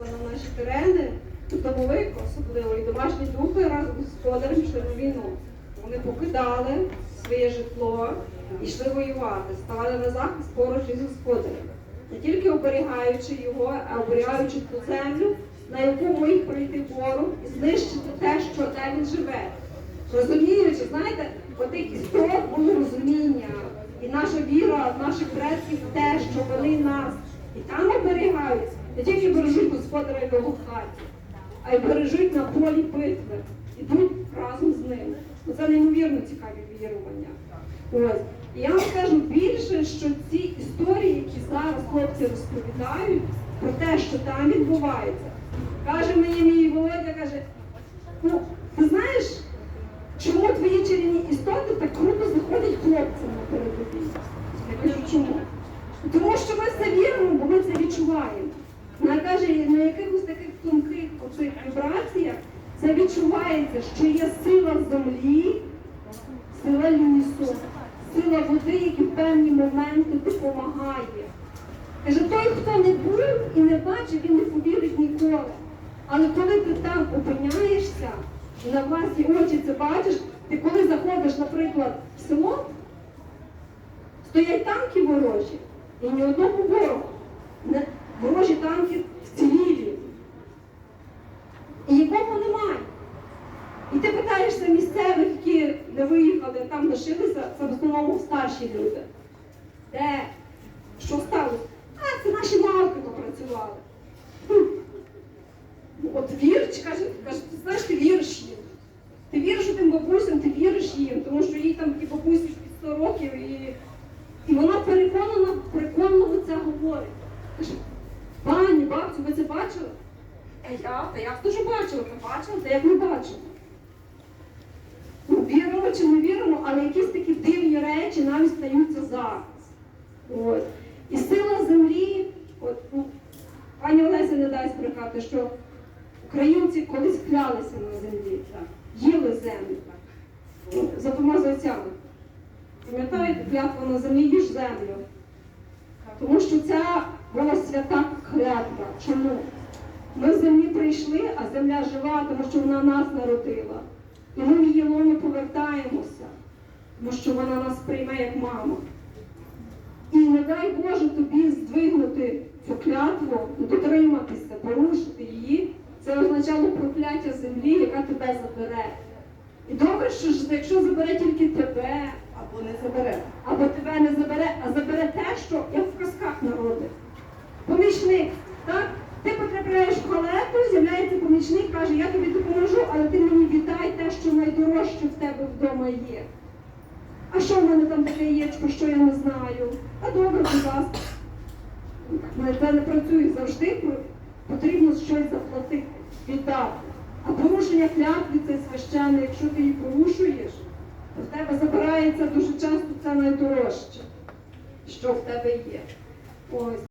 на наші терени, домовик особливо, і домашні духи разом з господарем йшли на війну. Вони покидали своє житло і йшли воювати, ставали на захист поруч із господарем, не тільки оберігаючи його, а оберігаючи ту землю, на яку міг прийти ворог і знищити те, що де він живе. Розуміючи, знаєте, отих історик було розуміння, і наша віра наших предків те, що вони нас і там оберігають, не тільки бережуть господаря його в хаті, а й бережуть на полі битви, ідуть разом з ним. Це неймовірно цікаві вірування. Ось. І я вам скажу більше, що ці історії, які зараз хлопці розповідають про те, що там відбувається, каже мені мій Володя, каже, ну, ти знаєш, чому твої чарівні істоти так круто заходять хлопцям на передовій? Я кажу, чому? Тому що ми все віримо, бо ми це відчуваємо. Вона каже, на якихось таких тонких оцих вібраціях це відчувається, що є сила землі, сила лісу, сила води, які в певні моменти допомагає. Каже, той, хто не був і не бачив, він не повірить ніколи. Але коли ти там опиняєшся, на власні очі це бачиш, ти коли заходиш, наприклад, в село, стоять танки ворожі, і ні одного ворога. Ворожі танки вцілілі. І нікого немає. І ти питаєшся місцевих, які не виїхали, там лишилися, це в основному старші люди. Де? Що сталося? А, це наші мавки попрацювали. От вірч, каже, каже, ти знаєш, ти віриш їм. Ти віриш тим бабусям, ти віриш їм, тому що їй там ті бабусі під 100 років, і, і вона переконана, переконливо це говорить. Каже, пані, бабцю, ви це бачили? Та я, та я дуже бачила, та бачила, та як не бачила. Ну, віримо чи не віримо, але якісь такі дивні речі навіть стаються зараз. От. І сила землі, от, ну, пані Олеся не дасть брехати, що українці колись клялися на землі, так, їли землю. Ну, За двома зайцями. Пам'ятаєте, клятва на землі їж землю. Тому що ця була свята клятва. Чому? Ми з землі прийшли, а земля жива, тому що вона нас народила. І ми в її лоні повертаємося, тому що вона нас прийме як мама. І не дай Боже тобі здвигнути цю клятву, дотриматися, порушити її. Це означало прокляття землі, яка тебе забере. І добре, що ж, якщо забере тільки тебе, Або не забере. або тебе не забере, а забере те, що як в казках народних. Помічник, так? Ти потрапляєш в халету, з'являється помічник, каже, я тобі допоможу, але ти мені віддай те, що найдорожче в тебе вдома є. А що в мене там таке яєчко, що я не знаю? А добре, будь ласка. Але Це не працює завжди, потрібно щось заплатити, віддати. А порушення клятви це священне, якщо ти її порушуєш, то в тебе забирається дуже часто це найдорожче, що в тебе є. Ось.